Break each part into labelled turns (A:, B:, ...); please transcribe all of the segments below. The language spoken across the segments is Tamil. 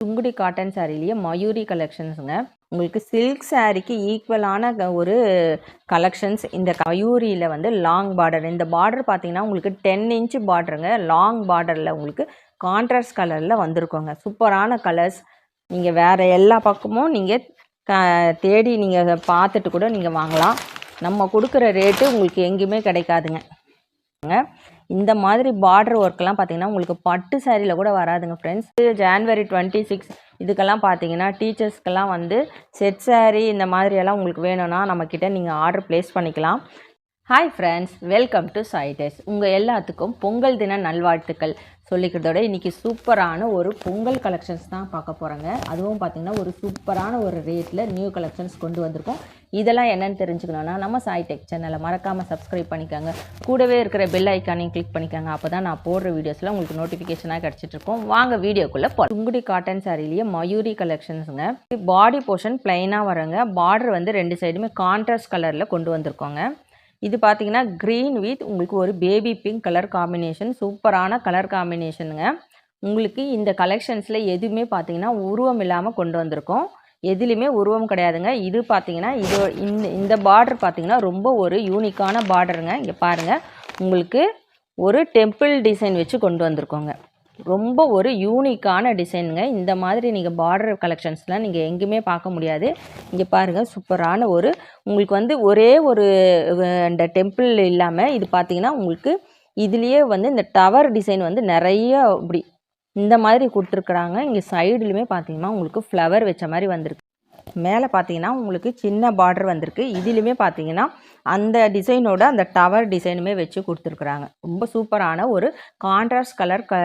A: சுங்குடி காட்டன் சாரிலேயே மயூரி கலெக்ஷன்ஸுங்க உங்களுக்கு சில்க் சாரிக்கு ஈக்குவலான க- ஒரு கலெக்ஷன்ஸ் இந்த மயூரியில் வந்து லாங் பார்டர் இந்த பார்டர் பார்த்தீங்கன்னா உங்களுக்கு டென் இன்ச் பார்டருங்க லாங் பார்டரில் உங்களுக்கு கான்ட்ராஸ்ட் கலரில் வந்திருக்கோங்க. சூப்பரான கலர்ஸ் நீங்கள் வேறு எல்லா பக்கமும் நீங்கள் க தேடி நீங்கள் பார்த்துட்டு கூட நீங்கள் வாங்கலாம். நம்ம கொடுக்குற ரேட்டு உங்களுக்கு எங்கேயுமே கிடைக்காதுங்க. இந்த மாதிரி பார்டர் ஒர்க்லாம் பார்த்தீங்கன்னா உங்களுக்கு பட்டு சாரியில் கூட வராதுங்க ஃப்ரெண்ட்ஸ் ஜான்வரி டுவெண்ட்டி சிக்ஸ் இதுக்கெல்லாம் பார்த்தீங்கன்னா டீச்சர்ஸ்க்கெல்லாம் வந்து செட் சாரீ இந்த மாதிரியெல்லாம் உங்களுக்கு வேணும்னா நம்மக்கிட்ட நீங்கள் ஆர்டர் ப்ளேஸ் பண்ணிக்கலாம். ஹாய் ஃப்ரெண்ட்ஸ் வெல்கம் டு சைடஸ் உங்கள் எல்லாத்துக்கும் பொங்கல் தின நல்வாழ்த்துக்கள். சொல்லிக்கிறதோட இன்றைக்கி சூப்பரான ஒரு பொங்கல் கலெக்ஷன்ஸ் தான் பார்க்க போகிறோங்க அதுவும் பார்த்திங்கன்னா ஒரு சூப்பரான ஒரு ரேட்டில் நியூ கலெக்ஷன்ஸ் கொண்டு வந்திருக்கோம். இதெல்லாம் என்னென்னு தெரிஞ்சுக்கணுன்னா நம்ம சாய்டெக் சேனலை மறக்காமல் சப்ஸ்கிரைப் பண்ணிக்கோங்க. கூடவே இருக்கிற பெல் ஐக்கானையும் கிளிக் பண்ணிக்கோங்க. அப்போ தான் நான் போடுற வீடியோஸில் உங்களுக்கு நோட்டிஃபிகேஷனாக கிடச்சிட்ருக்கோம் வாங்க வீடியோக்குள்ளே போ சுங்குடி காட்டன் சாரிலேயே மயூரி கலெக்ஷன்ஸுங்க பாடி போர்ஷன் ப்ளைனாக வரங்க. பார்டர் வந்து ரெண்டு சைடுமே கான்ட்ராஸ்ட் கலரில் கொண்டு வந்திருக்கோங்க. இது பார்த்தீங்கன்னா க்ரீன் வித் உங்களுக்கு ஒரு பேபி பிங்க் கலர் காம்பினேஷன் சூப்பரான கலர் காம்பினேஷனுங்க உங்களுக்கு இந்த கலெக்ஷன்ஸில் எதுவுமே பார்த்தீங்கன்னா உருவம் இல்லாமல் கொண்டு வந்திருக்கோம். எதுலேயுமே உருவம் கிடையாதுங்க. இது பார்த்தீங்கன்னா இது இந்த இந்த பார்டர் பார்த்தீங்கன்னா ரொம்ப ஒரு யூனிக்கான பார்டருங்க இங்கே பாருங்கள் உங்களுக்கு ஒரு டெம்பிள் டிசைன் வச்சு கொண்டு வந்திருக்கோங்க. ரொம்ப ஒரு யூனிக்கான டிசைனுங்க இந்த மாதிரி நீங்கள் பார்டர் கலெக்ஷன்ஸ்லாம் நீங்கள் எங்கேயுமே பார்க்க முடியாது. இங்கே பாருங்கள் சூப்பரான ஒரு உங்களுக்கு வந்து ஒரே ஒரு இந்த டெம்பிள் இல்லாமல் இது பார்த்தீங்கன்னா உங்களுக்கு இதுலேயே வந்து இந்த டவர் டிசைன் வந்து நிறைய இப்படி இந்த மாதிரி கொடுத்துருக்குறாங்க. இங்கே சைடுலையுமே பார்த்தீங்கன்னா உங்களுக்கு ஃப்ளவர் வச்ச மாதிரி வந்திருக்கு. மேலே பார்த்தீங்கன்னா உங்களுக்கு சின்ன பார்டர் வந்திருக்கு. இதுலேயுமே பார்த்தீங்கன்னா அந்த டிசைனோட அந்த டவர் டிசைனுமே வச்சு கொடுத்துருக்குறாங்க. ரொம்ப சூப்பரான ஒரு கான்ட்ராஸ்ட் கலர் க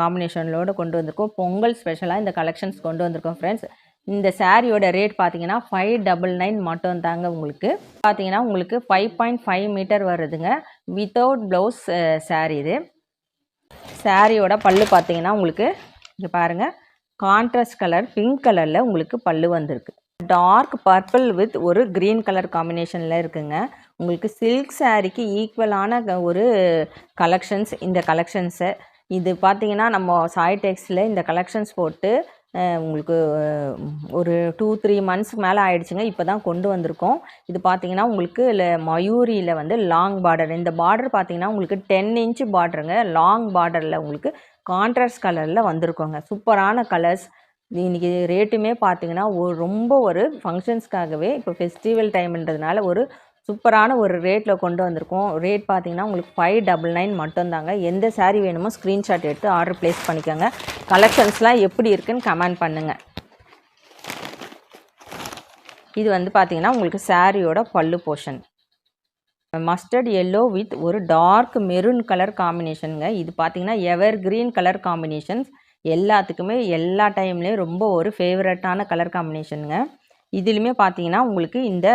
A: காம்பினேஷனோட கொண்டு வந்திருக்கோம். பொங்கல் ஸ்பெஷலாக இந்த கலெக்ஷன்ஸ் கொண்டு வந்திருக்கோம் ஃப்ரெண்ட்ஸ் இந்த சாரியோட ரேட் பார்த்தீங்கன்னா ஃபைவ் டபுள் நைன் மட்டும் தாங்க உங்களுக்கு. பார்த்தீங்கன்னா உங்களுக்கு ஃபைவ் பாயிண்ட் ஃபைவ் மீட்டர் வருதுங்க. வித்தவுட் ப்ளவுஸ் சாரீ இது. சாரியோட பல்லு பார்த்தீங்கன்னா உங்களுக்கு இங்கே பாருங்கள் கான்ட்ராஸ்ட் கலர் பிங்க் கலரில் உங்களுக்கு பல்லு வந்திருக்கு. டார்க் பர்பிள் வித் ஒரு க்ரீன் கலர் காம்பினேஷனில் இருக்குங்க. உங்களுக்கு சில்க் சாரீக்கு ஈக்குவலான க- ஒரு கலெக்ஷன்ஸ் இந்த கலெக்ஷன்ஸை இது பார்த்தீங்கன்னா நம்ம சாய் டெக்ஸில் இந்த கலெக்ஷன்ஸ் போட்டு உங்களுக்கு ஒரு டூ த்ரீ மந்த்ஸ்க்கு மேலே ஆயிடுச்சுங்க. இப்போ தான் கொண்டு வந்திருக்கோம். இது பார்த்தீங்கன்னா உங்களுக்கு இல்லை மயூரியில் வந்து லாங் பார்டர் இந்த பார்டர் பார்த்தீங்கன்னா உங்களுக்கு டென் இன்ச் பார்டருங்க லாங் பார்டரில் உங்களுக்கு கான்ட்ராஸ்ட் கலரில் வந்திருக்கோங்க. சூப்பரான கலர்ஸ் இன்றைக்கி ரேட்டுமே பார்த்தீங்கன்னா ஒரு ரொம்ப ஒரு ஃபங்க்ஷன்ஸ்க்காகவே இப்போ ஃபெஸ்டிவல் டைம்ன்றதுனால ஒரு சூப்பரான ஒரு ரேட்டில் கொண்டு வந்திருக்கோம். ரேட் பார்த்தீங்கன்னா உங்களுக்கு ஃபைவ் டபுள் நைன் மட்டும்தாங்க. எந்த சாரீ வேணுமோ ஸ்க்ரீன்ஷாட் எடுத்து ஆர்டர் ப்ளேஸ் பண்ணிக்கோங்க. கலெக்ஷன்ஸ்லாம் எப்படி இருக்குன்னு கமெண்ட் பண்ணுங்கள் இது வந்து பார்த்திங்கன்னா உங்களுக்கு சாரியோட pallu portion mustard yellow with ஒரு டார்க் மெரூன் கலர் காம்பினேஷனுங்க இது பார்த்தீங்கன்னா எவர் கிரீன் கலர் காம்பினேஷன்ஸ் எல்லாத்துக்குமே எல்லா டைம்லேயும் ரொம்ப ஒரு ஃபேவரட்டான கலர் காம்பினேஷனுங்க இதுலேயுமே பார்த்தீங்கன்னா உங்களுக்கு இந்த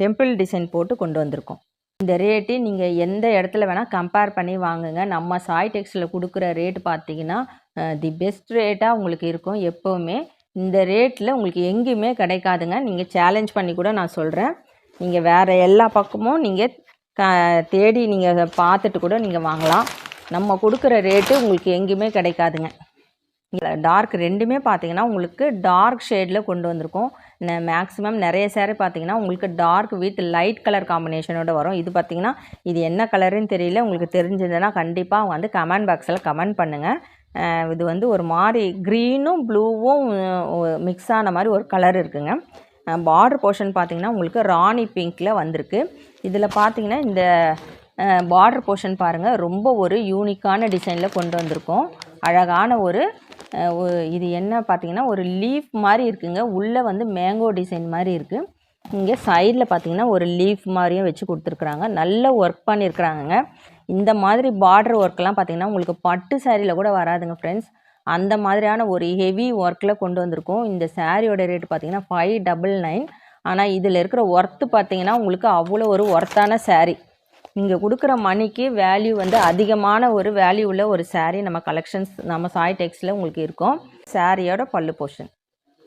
A: டெம்பிள் டிசைன் போட்டு கொண்டு வந்திருக்கோம். இந்த ரேட்டு நீங்கள் எந்த இடத்துல வேணால் கம்பேர் பண்ணி வாங்குங்க. நம்ம சாய் டெக்ஸில் கொடுக்குற ரேட் பார்த்தீங்கன்னா தி பெஸ்ட் ரேட்டாக உங்களுக்கு இருக்கும். எப்போவுமே இந்த ரேட்டில் உங்களுக்கு எங்கேயுமே கிடைக்காதுங்க. நீங்கள் சேலஞ்ச் பண்ணி கூட நான் சொல்கிறேன் நீங்கள் வேறு எல்லா பக்கமும் நீங்கள் க தேடி நீங்கள் பார்த்துட்டு கூட நீங்கள் வாங்கலாம். நம்ம கொடுக்குற ரேட்டு உங்களுக்கு எங்கேயுமே கிடைக்காதுங்க. டார்க் ரெண்டுமே பார்த்தீங்கன்னா உங்களுக்கு டார்க் ஷேடில் கொண்டு வந்திருக்கோம். மேக்ஸிமம் நிறைய சேரீ பார்த்தீங்கன்னா உங்களுக்கு டார்க் வித் லைட் கலர் காம்பினேஷனோட வரும். இது பார்த்தீங்கன்னா இது என்ன கலருன்னு தெரியல. உங்களுக்கு தெரிஞ்சதுன்னா கண்டிப்பாக வந்து கமெண்ட் பாக்ஸில் கமெண்ட் பண்ணுங்கள் இது வந்து ஒரு மாதிரி க்ரீனும் ப்ளூவும் மிக்ஸ் ஆன மாதிரி ஒரு கலர் இருக்குங்க. பார்டர் போர்ஷன் பார்த்தீங்கன்னா உங்களுக்கு ராணி பிங்க்கில் வந்திருக்கு. இதில் பார்த்தீங்கன்னா இந்த பார்டர் போர்ஷன் பாருங்கள் ரொம்ப ஒரு யூனிக்கான டிசைனில் கொண்டு வந்திருக்கோம். அழகான ஒரு இது என்ன பார்த்தீங்கன்னா ஒரு லீஃப் மாதிரி இருக்குங்க. உள்ளே வந்து மேங்கோ டிசைன் மாதிரி இருக்குது இங்கே சைடில் பார்த்தீங்கன்னா ஒரு லீஃப் மாதிரியும் வச்சு கொடுத்துருக்குறாங்க. நல்ல ஒர்க் பண்ணியிருக்கிறாங்கங்க இந்த மாதிரி பார்டர் ஒர்க்கெலாம் பார்த்தீங்கன்னா உங்களுக்கு பட்டு சேரீயில் கூட வராதுங்க ஃப்ரெண்ட்ஸ் அந்த மாதிரியான ஒரு ஹெவி ஒர்க்கில் கொண்டு வந்திருக்கோம். இந்த சாரியோட ரேட் பார்த்தீங்கன்னா ஃபைவ் டபுள் நைன் ஆனால் இதில் இருக்கிற ஒர்த்து பார்த்தீங்கன்னா உங்களுக்கு அவ்வளோ ஒரு ஒர்த்தான சாரீ நீங்கள் கொடுக்குற மணிக்கு வேல்யூ வந்து அதிகமான ஒரு வேல்யூ உள்ள ஒரு சாரீ நம்ம கலெக்ஷன்ஸ் நம்ம சாய் டெக்ஸில் உங்களுக்கு இருக்கும். சாரியோட பல்லு போர்ஷன்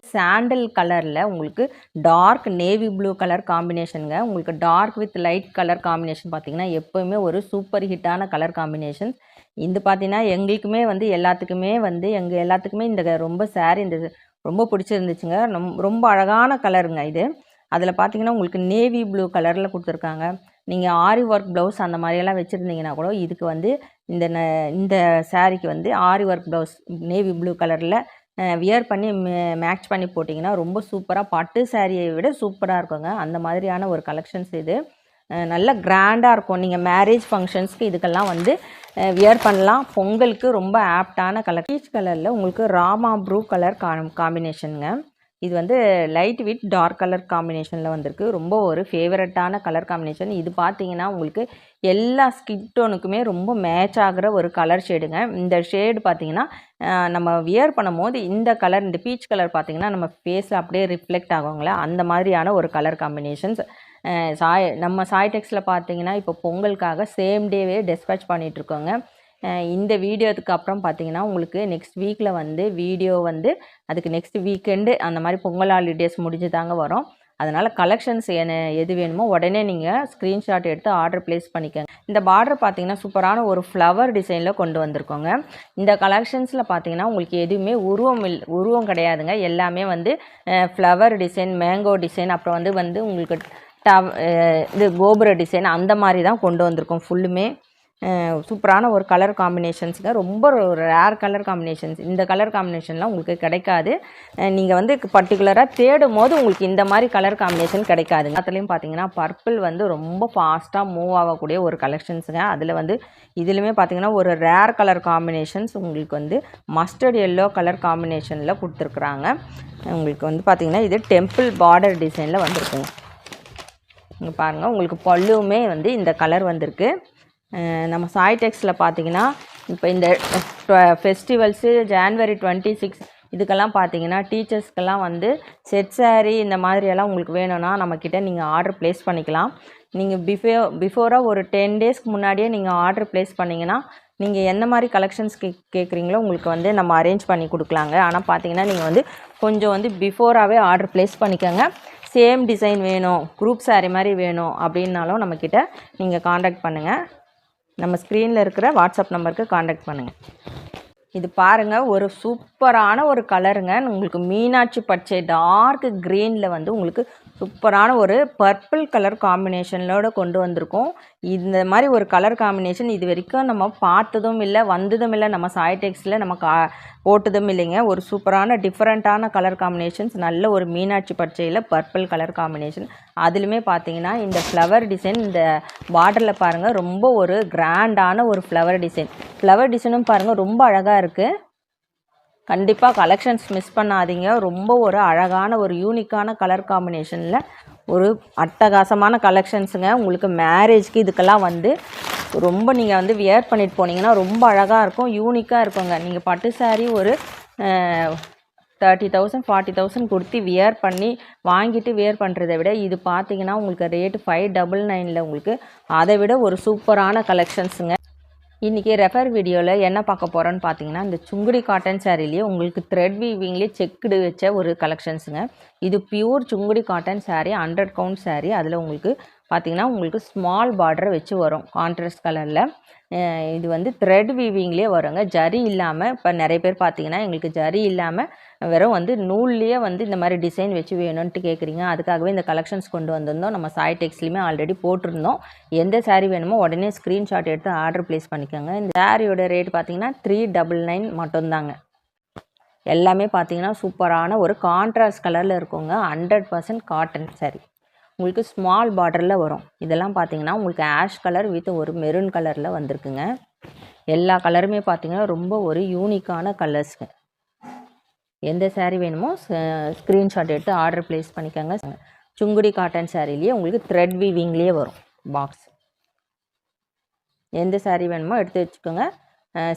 A: சாண்டல் கலரில் உங்களுக்கு டார்க் நேவி ப்ளூ கலர் காம்பினேஷனுங்க உங்களுக்கு dark with light colour combination பார்த்தீங்கன்னா எப்போவுமே ஒரு சூப்பர் ஹிட்டான கலர் காம்பினேஷன் இது பார்த்தீங்கன்னா எங்களுக்குமே வந்து எல்லாத்துக்குமே வந்து எங்கள் எல்லாத்துக்குமே இந்த ரொம்ப saree இந்த ரொம்ப பிடிச்சிருந்துச்சுங்க. ரொம்ப அழகான கலருங்க இது. அதில் பார்த்தீங்கன்னா உங்களுக்கு நேவி ப்ளூ கலரில் கொடுத்துருக்காங்க. நீங்கள் ஆரி ஒர்க் ப்ளவுஸ் அந்த மாதிரியெல்லாம் வச்சுருந்தீங்கன்னா கூட இதுக்கு வந்து இந்த ந- இந்த சாரீக்கு வந்து aari work blouse navy blue கலரில் வியர் பண்ணி மேட்ச் பண்ணி போட்டிங்கன்னா ரொம்ப சூப்பராக பட்டு சாரியை விட சூப்பராக இருக்குங்க. அந்த மாதிரியான ஒரு கலெக்ஷன்ஸ் இது. நல்ல கிராண்டாக இருக்கும். நீங்கள் மேரேஜ் ஃபங்க்ஷன்ஸ்க்கு இதுக்கெல்லாம் வந்து வியர் பண்ணலாம். பொங்கலுக்கு ரொம்ப ஆப்டான கலர் பீச் கலரில் உங்களுக்கு ராமா ப்ரூ கலர் காம்பினேஷனுங்க இது வந்து லைட் வித் டார்க் கலர் காம்பினேஷனில் வந்திருக்கு. ரொம்ப ஒரு ஃபேவரட்டான கலர் காம்பினேஷன் இது பார்த்தீங்கன்னா உங்களுக்கு எல்லா ஸ்கின் டோனுக்குமே ரொம்ப மேட்ச் ஆகிற ஒரு கலர் ஷேடுங்க இந்த ஷேடு பார்த்தீங்கன்னா நம்ம வியர் பண்ணும்போது இந்த கலர் இந்த பீச் கலர் பார்த்தீங்கன்னா நம்ம ஃபேஸில் அப்படியே ரிஃப்ளெக்ட் ஆகுங்களே? அந்த மாதிரியான ஒரு கலர் காம்பினேஷன்ஸ் சாய் நம்ம சாய் டெக்ஸில் பார்த்தீங்கன்னா இப்போ பொங்கலுக்காக சேம் டேவே டெஸ்பேச் பண்ணிகிட்ருக்கோங்க இந்த வீடியோத்துக்கு அப்புறம் பார்த்தீங்கன்னா உங்களுக்கு நெக்ஸ்ட் வீக்கில் வந்து வீடியோ வந்து அதுக்கு நெக்ஸ்ட் வீக்கெண்டு அந்த மாதிரி பொங்கல் ஹாலிடேஸ் முடிஞ்சு தாங்க வரும். அதனால் கலெக்ஷன்ஸ் என்ன எது வேணுமோ உடனே நீங்கள் ஸ்க்ரீன்ஷாட் எடுத்து ஆர்டர் ப்ளேஸ் பண்ணிக்கோங்க. இந்த பார்டர் பார்த்தீங்கன்னா சூப்பரான ஒரு ஃப்ளவர் டிசைனில் கொண்டு வந்திருக்கோங்க. இந்த கலெக்ஷன்ஸில் பார்த்தீங்கன்னா உங்களுக்கு எதுவுமே உருவம் இல் உருவம் கிடையாதுங்க. எல்லாமே வந்து ஃப்ளவர் டிசைன் மேங்கோ டிசைன் அப்புறம் வந்து வந்து உங்களுக்கு டவ் இது கோபுர டிசைன் அந்த மாதிரி தான் கொண்டு வந்திருக்கோம் ஃபுல்லுமே சூப்பரான ஒரு கலர் காம்பினேஷன்ஸுங்க ரொம்ப ஒரு ரேர் கலர் காம்பினேஷன்ஸ் இந்த கலர் காம்பினேஷன்லாம் உங்களுக்கு கிடைக்காது. நீங்கள் வந்து பர்டிகுலராக தேடும் போது உங்களுக்கு இந்த மாதிரி கலர் காம்பினேஷன் கிடைக்காதுங்க அதுலேயும் பார்த்தீங்கன்னா பர்பிள் வந்து ரொம்ப ஃபாஸ்ட்டாக மூவ் ஆகக்கூடிய ஒரு கலெக்ஷன்ஸுங்க அதில் வந்து இதுலையுமே பார்த்தீங்கன்னா ஒரு ரேர் கலர் காம்பினேஷன்ஸ் உங்களுக்கு வந்து மஸ்டர்ட் எல்லோ கலர் காம்பினேஷனில் கொடுத்துருக்குறாங்க. உங்களுக்கு வந்து பார்த்திங்கன்னா இது டெம்பிள் பார்டர் டிசைனில் வந்திருக்குங்க. இங்கே பாருங்கள் உங்களுக்கு பல்லுவுமே வந்து இந்த கலர் வந்திருக்கு. நம்ம சாய் டெக்ஸில் பார்த்தீங்கன்னா இப்போ இந்த ஃபெஸ்டிவல்ஸு ஜான்வரி டுவெண்ட்டி சிக்ஸ் இதுக்கெல்லாம் பார்த்தீங்கன்னா டீச்சர்ஸ்க்கெல்லாம் வந்து செட் saree இந்த மாதிரியெல்லாம் உங்களுக்கு வேணும்னா நம்மக்கிட்ட நீங்கள் ஆர்டர் ப்ளேஸ் பண்ணிக்கலாம். நீங்கள் பிஃபே பிஃபோராக ஒரு டென் டேஸ்க்கு முன்னாடியே நீங்கள் ஆர்டர் ப்ளேஸ் பண்ணிங்கன்னா நீங்கள் எந்த மாதிரி கலெக்ஷன்ஸ் கே கேட்குறீங்களோ உங்களுக்கு வந்து நம்ம அரேஞ்ச் பண்ணி கொடுக்கலாங்க. ஆனால் பார்த்தீங்கன்னா நீங்கள் வந்து கொஞ்சம் வந்து பிஃபோராகவே ஆர்டர் ப்ளேஸ் பண்ணிக்கோங்க. சேம் டிசைன் வேணும் குரூப் saree மாதிரி வேணும் அப்படின்னாலும் நம்மக்கிட்ட நீங்கள் காண்டாக்ட் பண்ணுங்கள் நம்ம ஸ்க்ரீனில் இருக்கிற வாட்ஸ்அப் நம்பருக்கு காண்டாக்ட் பண்ணுங்கள் இது பாருங்க ஒரு சூப்பரான ஒரு கலருங்க உங்களுக்கு மீனாட்சி பச்சை டார்க் க்ரீனில் வந்து உங்களுக்கு சூப்பரான ஒரு பர்பிள் கலர் காம்பினேஷனோட கொண்டு வந்திருக்கோம். இந்த மாதிரி ஒரு கலர் காம்பினேஷன் இது வரைக்கும் நம்ம பார்த்ததும் இல்லை வந்ததும் இல்லை நம்ம சாய்டெக்ஸில் நம்ம கா போட்டதும் இல்லைங்க. ஒரு சூப்பரான டிஃப்ரெண்ட்டான கலர் காம்பினேஷன்ஸ் நல்ல ஒரு மீனாட்சி பச்சையில் பர்பிள் கலர் காம்பினேஷன். அதுலேயுமே பார்த்தீங்கன்னா இந்த ஃப்ளவர் டிசைன் இந்த பார்டரில் பாருங்கள் ரொம்ப ஒரு கிராண்டான ஒரு ஃப்ளவர் டிசைன். ஃப்ளவர் டிசைனும் பாருங்கள் ரொம்ப அழகாக இருக்குது கண்டிப்பாக கலெக்ஷன்ஸ் மிஸ் பண்ணாதீங்க. ரொம்ப ஒரு அழகான ஒரு யூனிக்கான கலர் காம்பினேஷனில் ஒரு அட்டகாசமான கலெக்ஷன்ஸுங்க உங்களுக்கு மேரேஜ்க்கு இதுக்கெல்லாம் வந்து ரொம்ப நீங்கள் வந்து வியர் பண்ணிட்டு போனீங்கன்னா ரொம்ப அழகாக இருக்கும். யூனிக்காக இருக்குங்க. நீங்கள் பட்டு சாரீ ஒரு தேர்ட்டி தௌசண்ட் ஃபார்ட்டி தௌசண்ட் கொடுத்து வியர் பண்ணி வாங்கிட்டு வியர் பண்ணுறதை விட இது பார்த்தீங்கன்னா உங்களுக்கு ரேட்டு ஃபைவ் டபுள் நைனில் உங்களுக்கு அதை விட ஒரு சூப்பரான கலெக்ஷன்ஸுங்க இன்றைக்கி ரெஃபர் வீடியோவில் என்ன பார்க்க போகிறோன்னு பார்த்தீங்கன்னா இந்த சுங்குடி காட்டன் சாரீலேயே உங்களுக்கு த்ரெட் வீவிங்லேயே செக்குடு வச்ச ஒரு கலெக்ஷன்ஸுங்க இது pure Sungudi cotton saree hundred count saree. அதில் உங்களுக்கு பார்த்தீங்கன்னா உங்களுக்கு ஸ்மால் பார்டர் வச்சு வரும் கான்ட்ராஸ்ட் கலரில் இது வந்து த்ரெட் வீவிங்லேயே வருங்க. ஜரி இல்லாமல் இப்போ நிறைய பேர் பார்த்தீங்கன்னா எங்களுக்கு ஜரி இல்லாமல் வெறும் வந்து நூல்லையே வந்து இந்த மாதிரி டிசைன் வச்சு வேணும்ன்ட்டு கேட்குறீங்க அதுக்காகவே இந்த கலெக்ஷன்ஸ் கொண்டு வந்திருந்தோம். நம்ம சாய் டெக்ஸ்லையுமே ஆல்ரெடி போட்டிருந்தோம். எந்த சாரீ வேணுமோ உடனே ஸ்க்ரீன்ஷாட் எடுத்து ஆர்டர் ப்ளேஸ் பண்ணிக்கோங்க. இந்த சாரியோட ரேட் பார்த்தீங்கன்னா த்ரீ டபுள் நைன் மட்டும்தாங்க. எல்லாமே பார்த்தீங்கன்னா சூப்பரான ஒரு கான்ட்ராஸ்ட் கலரில் இருக்குங்க. ஹண்ட்ரட் பர்சன்ட் காட்டன் சாரீ உங்களுக்கு ஸ்மால் பார்டரில் வரும். இதெல்லாம் பார்த்தீங்கன்னா உங்களுக்கு ஆஷ் கலர் வித் ஒரு மெரூன் கலரில் வந்திருக்குங்க. எல்லா கலருமே பார்த்தீங்கன்னா ரொம்ப ஒரு யூனிக்கான கலர்ஸுங்க எந்த சேரீ வேணுமோ ஸ்க்ரீன்ஷாட் எடுத்து ஆர்டர் ப்ளேஸ் பண்ணிக்கோங்க. சுங்குடி காட்டன் சேரீலேயே உங்களுக்கு த்ரெட் வீவிங்லேயே வரும் பாக்ஸ் எந்த சேரீ வேணுமோ எடுத்து வச்சுக்கோங்க.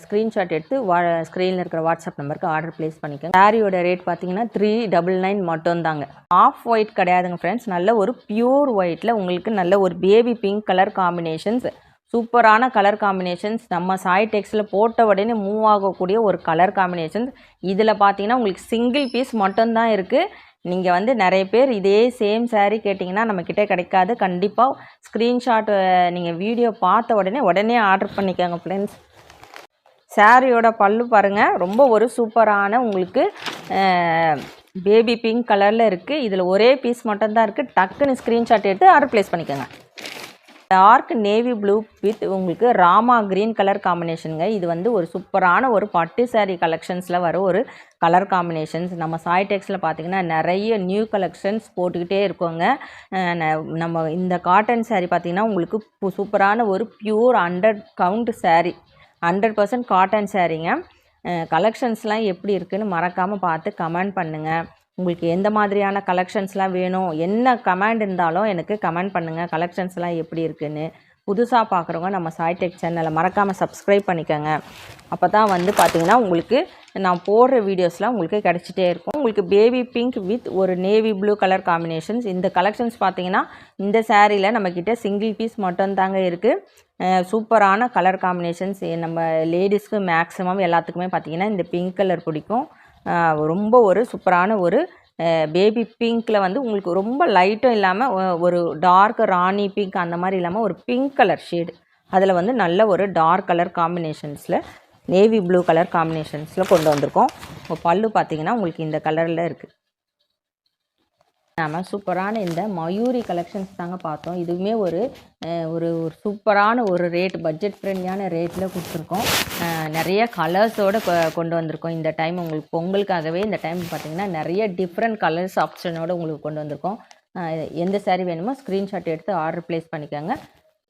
A: ஸ்க்ரீன்ஷாட் எடுத்து வா ஸ்க்ரீனில் இருக்கிற வாட்ஸ்அப் நம்பருக்கு ஆர்டர் ப்ளேஸ் பண்ணிக்கோங்க. சாரியோட ரேட் பார்த்தீங்கன்னா த்ரீ டபுள் நைன் மட்டும்தாங்க. ஆஃப் ஒயிட் கிடையாதுங்க ஃப்ரெண்ட்ஸ் நல்ல ஒரு பியூர் ஒயிட்டில் உங்களுக்கு நல்ல ஒரு பேபி பிங்க் கலர் காம்பினேஷன்ஸ் சூப்பரான கலர் காம்பினேஷன்ஸ் நம்ம சாய் டெக்ஸில் போட்ட உடனே மூவ் ஆகக்கூடிய ஒரு கலர் காம்பினேஷன்ஸ் இதில் பார்த்தீங்கன்னா உங்களுக்கு சிங்கிள் பீஸ் மட்டும்தான் இருக்குது நீங்கள் வந்து நிறைய பேர் இதே சேம் சாரீ கேட்டிங்கன்னா நம்மக்கிட்ட கிடைக்காது. கண்டிப்பாக ஸ்க்ரீன்ஷாட் நீங்கள் வீடியோ பார்த்த உடனே உடனே ஆர்டர் பண்ணிக்கோங்க ஃப்ரெண்ட்ஸ் சாரியோட பல்லு பாருங்கள் ரொம்ப ஒரு சூப்பரான உங்களுக்கு பேபி பிங்க் கலரில் இருக்குது இதில் ஒரே பீஸ் மட்டும்தான் இருக்குது டக்குன்னு ஸ்க்ரீன்ஷாட் எடுத்து ஆர்டர் ப்ளேஸ் பண்ணிக்கோங்க. டார்க் நேவி ப்ளூ வித் உங்களுக்கு ராமா க்ரீன் கலர் காம்பினேஷனுங்க. இது வந்து ஒரு சூப்பரான ஒரு பட்டு சாரீ கலெக்ஷன்ஸில் வர ஒரு கலர் காம்பினேஷன்ஸ். நம்ம சாய் டெக்ஸில் பார்த்தீங்கன்னா நிறைய நியூ கலெக்ஷன்ஸ் போட்டுக்கிட்டே இருக்கோங்க. ந- நம்ம இந்த காட்டன் சாரீ பார்த்தீங்கன்னா உங்களுக்கு பு- சூப்பரான ஒரு pure hundred count saree hundred percent cotton சாரீங்க கலெக்ஷன்ஸ்லாம் எப்படி இருக்குதுன்னு மறக்காமல் பார்த்து கமெண்ட் பண்ணுங்கள் உங்களுக்கு எந்த மாதிரியான கலெக்ஷன்ஸ்லாம் வேணும் என்ன கமெண்ட் இருந்தாலும் எனக்கு கமெண்ட் பண்ணுங்கள் கலெக்ஷன்ஸ்லாம் எப்படி இருக்குதுன்னு புதுசாக பார்க்குறவங்க நம்ம சாய்டெக் சேனலை மறக்காமல் சப்ஸ்கிரைப் பண்ணிக்கோங்க. அப்போ தான் வந்து பார்த்திங்கன்னா உங்களுக்கு நான் போடுற வீடியோஸ்லாம் உங்களுக்கு கிடச்சிட்டே இருக்கும். உங்களுக்கு பேபி பிங்க் வித் ஒரு நேவி ப்ளூ கலர் காம்பினேஷன்ஸ் இந்த கலெக்ஷன்ஸ் பார்த்திங்கன்னா இந்த சேரீயில் நம்மக்கிட்ட சிங்கிள் பீஸ் மட்டும் தாங்க இருக்குது சூப்பரான கலர் காம்பினேஷன்ஸ் நம்ம லேடிஸ்க்கு மேக்ஸிமம் எல்லாத்துக்குமே பார்த்திங்கன்னா இந்த பிங்க் கலர் பிடிக்கும். ரொம்ப ஒரு சூப்பரான ஒரு பேபி பிங்க்கில் வந்து உங்களுக்கு ரொம்ப லைட்டும் இல்லாமல் ஒரு டார்க் ராணி பிங்க் அந்த மாதிரி இல்லாமல் ஒரு பிங்க் கலர் ஷேடு அதில் வந்து நல்ல ஒரு டார்க் கலர் காம்பினேஷன்ஸில் நேவி ப்ளூ கலர் காம்பினேஷன்ஸில் கொண்டு வந்திருக்கோம். இப்போ பல்லு பார்த்தீங்கன்னா உங்களுக்கு இந்த கலரில் இருக்குது நாம சூப்பரான இந்த மயூரி கலெக்ஷன்ஸ் தாங்க பார்த்தோம். இதுவுமே ஒரு ஒரு ஒரு சூப்பரான ஒரு ரேட் பட்ஜெட் ஃப்ரெண்ட்லியான ரேட்டில் கொடுத்துருக்கோம். நிறைய கலர்ஸோடு கொண்டு வந்திருக்கோம். இந்த டைம் உங்களுக்கு பொங்கலுக்காகவே இந்த டைம் பார்த்திங்கன்னா நிறைய டிஃப்ரெண்ட் கலர்ஸ் ஆப்ஷனோடு உங்களுக்கு கொண்டு வந்திருக்கோம். எந்த சாரீ வேணுமோ ஸ்க்ரீன்ஷாட் எடுத்து ஆர்டர் ப்ளேஸ் பண்ணிக்கோங்க.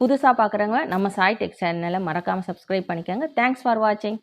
A: புதுசாக பார்க்குறவங்க நம்ம சாய் டெக் சேனலை மறக்காமல் சப்ஸ்கிரைப் பண்ணிக்கோங்க. தேங்க்ஸ் ஃபார் வாட்சிங்